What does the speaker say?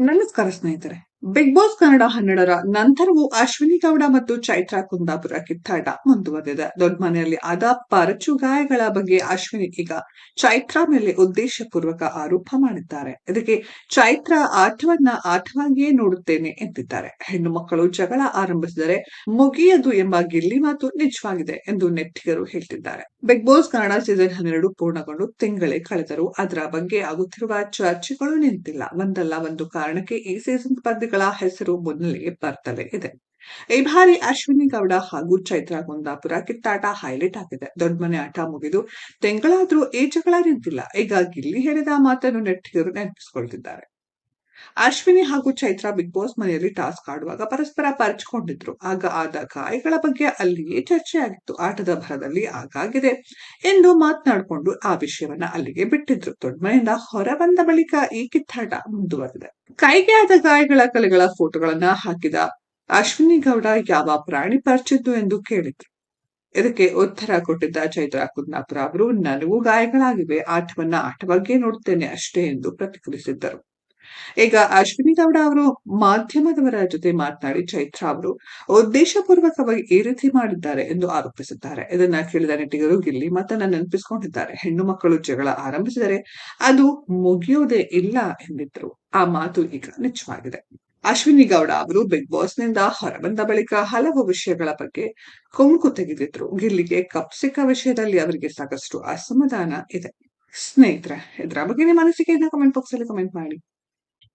ನಮಸ್ಕಾರ ಸ್ನೇಹಿತರೆ. Big boss Kannada ಹನ್ನೆರಡರ ನಂತರವೂ ಅಶ್ವಿನಿ ಗೌಡ ಮತ್ತು ಚೈತ್ರಾ ಕುಂದಾಪುರ ಕಿತ್ತಾಟ ಮುಂದುವರೆದಿದೆ. ದೊಡ್ಡ ಮನೆಯಲ್ಲಿ ಆದ ಪರಚು ಗಾಯಗಳ ಬಗ್ಗೆ ಅಶ್ವಿನಿ ಈಗ ಚೈತ್ರಾ ಮೇಲೆ ಉದ್ದೇಶಪೂರ್ವಕ ಆರೋಪ ಮಾಡಿದ್ದಾರೆ. ಇದಕ್ಕೆ ಚೈತ್ರಾ ಆಟವನ್ನ ಆಟವಾಗಿಯೇ ನೋಡುತ್ತೇನೆ ಎಂದಿದ್ದಾರೆ. ಹೆಣ್ಣು ಮಕ್ಕಳು ಜಗಳ ಆರಂಭಿಸಿದರೆ ಮುಗಿಯದು ಎಂಬ ಗಿಲ್ಲಿ ಮಾತು ನಿಜವಾಗಿದೆ ಎಂದು ನೆಟ್ಟಿಗರು ಹೇಳ್ತಿದ್ದಾರೆ. ಬಿಗ್ ಬಾಸ್ ಕನ್ನಡ ಸೀಸನ್ ಹನ್ನೆರಡು ಪೂರ್ಣಗೊಂಡು ತಿಂಗಳೇ ಕಳೆದರು ಅದರ ಬಗ್ಗೆ ಆಗುತ್ತಿರುವ ಚರ್ಚೆಗಳು ನಿಂತಿಲ್ಲ. ಒಂದಲ್ಲ ಒಂದು ಕಾರಣಕ್ಕೆ ಈ ಸೀಸನ್ ಸ್ಪರ್ಧಿಗಳ ಹೆಸರು ಮುನ್ನೆಲೆಗೆ ಬರ್ತಲೇ ಇದೆ. ಈ ಬಾರಿ ಅಶ್ವಿನಿ ಗೌಡ ಹಾಗೂ ಚೈತ್ರಾ ಕುಂದಾಪುರ ಕಿತ್ತಾಟ ಹೈಲೈಟ್ ಆಗಿದೆ. ದೊಡ್ಡ ಮನೆ ಆಟ ಮುಗಿದು ತಿಂಗಳಾದ್ರೂ ಈ ಜಗಳ ನಿಂತಿಲ್ಲ. ಈಗ ಗಿಲ್ಲಿ ಹೇಳಿದ ಮಾತನ್ನು ನೆಟ್ಟಿಗರು ನೆನಪಿಸಿಕೊಳ್ತಿದ್ದಾರೆ. ಅಶ್ವಿನಿ ಹಾಗೂ ಚೈತ್ರಾ ಬಿಗ್ ಬಾಸ್ ಮನೆಯಲ್ಲಿ ಟಾಸ್ಕ್ ಆಡುವಾಗ ಪರಸ್ಪರ ಪರಚಿಕೊಂಡಿದ್ರು. ಆಗ ಆದ ಗಾಯಗಳ ಬಗ್ಗೆ ಅಲ್ಲಿಯೇ ಚರ್ಚೆ ಆಗಿತ್ತು ಆಟದ ಭರದಲ್ಲಿ ಆಗಾಗಿದೆ ಎಂದು ಮಾತನಾಡಿಕೊಂಡು ಆ ವಿಷಯವನ್ನ ಅಲ್ಲಿಗೆ ಬಿಟ್ಟಿದ್ರು. ದೊಡ್ಡ ಮನೆಯಿಂದ ಹೊರ ಬಂದ ಬಳಿಕ ಈ ಕಿತ್ತಾಟ ಮುಂದುವರೆದಿದೆ. ಕೈಗೆ ಆದ ಗಾಯಗಳ ಕಲೆಗಳ ಫೋಟೋಗಳನ್ನ ಹಾಕಿದ ಅಶ್ವಿನಿ ಗೌಡ ಯಾವ ಪ್ರಾಣಿ ಪರಿಚಿದ್ದು ಎಂದು ಕೇಳಿದ್ರು. ಇದಕ್ಕೆ ಉತ್ತರ ಕೊಟ್ಟಿದ್ದ ಚೈತ್ರ ಕುದ್ನಾಪುರ ಅವರು ನನಗೂ ಗಾಯಗಳಾಗಿವೆ. ಆಟವನ್ನ ಆಟವಾಗಿಯೇ ನೋಡುತ್ತೇನೆ ಅಷ್ಟೇ ಎಂದು ಪ್ರತಿಕ್ರಿಯಿಸಿದ್ದರು. ಈಗ ಅಶ್ವಿನಿ ಗೌಡ ಅವರು ಮಾಧ್ಯಮದವರ ಜೊತೆ ಮಾತನಾಡಿ ಚೈತ್ರ ಅವರು ಉದ್ದೇಶಪೂರ್ವಕವಾಗಿ ಈ ರೀತಿ ಮಾಡಿದ್ದಾರೆ ಎಂದು ಆರೋಪಿಸಿದ್ದಾರೆ ಇದನ್ನ ಕೇಳಿದ ನೆಟ್ಟಿಗರು ಗಿಲ್ಲಿ ಮಾತನ್ನ ನೆನಪಿಸಿಕೊಂಡಿದ್ದಾರೆ. ಹೆಣ್ಣು ಮಕ್ಕಳು ಜಗಳ ಆರಂಭಿಸಿದರೆ ಅದು ಮುಗಿಯೋದೇ ಇಲ್ಲ ಎಂದಿದ್ರು. ಆ ಮಾತು ಈಗ ನಿಜವಾಗಿದೆ. ಅಶ್ವಿನಿ ಗೌಡ ಅವರು ಬಿಗ್ ಬಾಸ್ನಿಂದ ಹೊರಬಂದ ಬಳಿಕ ಹಲವು ವಿಷಯಗಳ ಬಗ್ಗೆ ಕುಂಕು ತೆಗೆದಿದ್ರು. ಗಿಲ್ಲಿಗೆ ಕಪ್ ಸಿಕ್ಕ ವಿಷಯದಲ್ಲಿ ಅವರಿಗೆ ಸಾಕಷ್ಟು ಅಸಮಾಧಾನ ಇದೆ. ಸ್ನೇಹಿತರೆ, ಇದರ ಬಗ್ಗೆ ನಿಮ್ಮ ಅನಿಸಿಕೆಯನ್ನ ಕಮೆಂಟ್ ಬಾಕ್ಸ್ ಅಲ್ಲಿ ಕಮೆಂಟ್ ಮಾಡಿ.